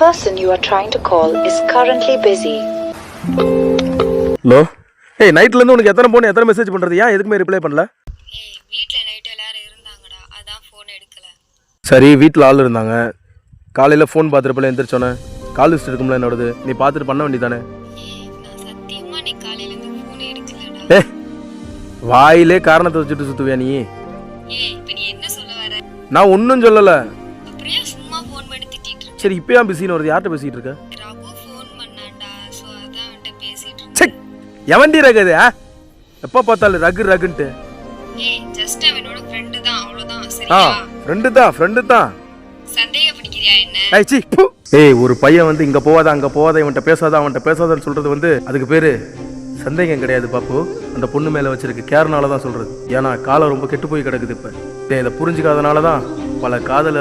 person you are trying to call is currently busy. Hello ஏய் நைட்லேருந்து உனக்கு எத்தனை ஃபோன் எத்தனை மெசேஜ் பண்ணுறது ஏன் எதுக்குமே ரிப்ளை பண்ணல? ஏய் வீட்டில் நைட்டு எல்லாரும் இருந்தாங்கடா. அதான் ஃபோன் எடுக்கல. சரி வீட்டில் ஆள் இருந்தாங்க. காலையில் ஃபோன் பார்த்துருப்பில் எந்திரிச்சோன்னே கால் லிஸ்ட் இருக்கும்ல என்னோடது. நீ பார்த்துட்டு பண்ண வேண்டியதானே சத்தியமா நீ காலையிலேருந்து ஃபோன் எடுக்கலடா. ஏ வாயிலே காரணத்தை வச்சுட்டு சுற்றுவியா நீ? ஏய் இப்போ நீ என்ன சொல்ல வர? நான் ஒன்றும் சொல்லலை. அப்புறம் ஏன் திட்டிட்டு இருக்க சரி இப்போ ஏன் பிஸின்னு வருது. யார்கிட்ட இருக்க? ரகு ஃபோன் பண்ணான்டா அதான் பேசிட்டு சே எவன்டி ரகுது ஆ? எப்போ பார்த்தாலும் ரகு ரகுன்ட்டு. ஏய் ஜஸ்ட் அவனோட ஃப்ரெண்டு தான். அவ்வளோதான் ஆ சரியா? ஃப்ரெண்டு தான் ஃப்ரெண்டு தான். சந்தேகப்படிக்கிறியா என்ன? ஏய் சி பு. ஏய் ஒரு பையன் வந்து இங்கே போகாத அங்கே போகாத இவன்கிட்ட பேசாத அவன்கிட்ட பேசாதன்னு சொல்கிறது வந்து அதுக்கு பேர் சந்தேகம் கிடையாது பாப்பு. அந்த பொண்ணு மேலே வச்சிருக்க கேர்னால தான் சொல்கிறது ஏன்னா காலம் ரொம்ப கெட்டு போய் கிடக்குது இப்போ. இதை புரிஞ்சுக்காதனால தான் பல காதல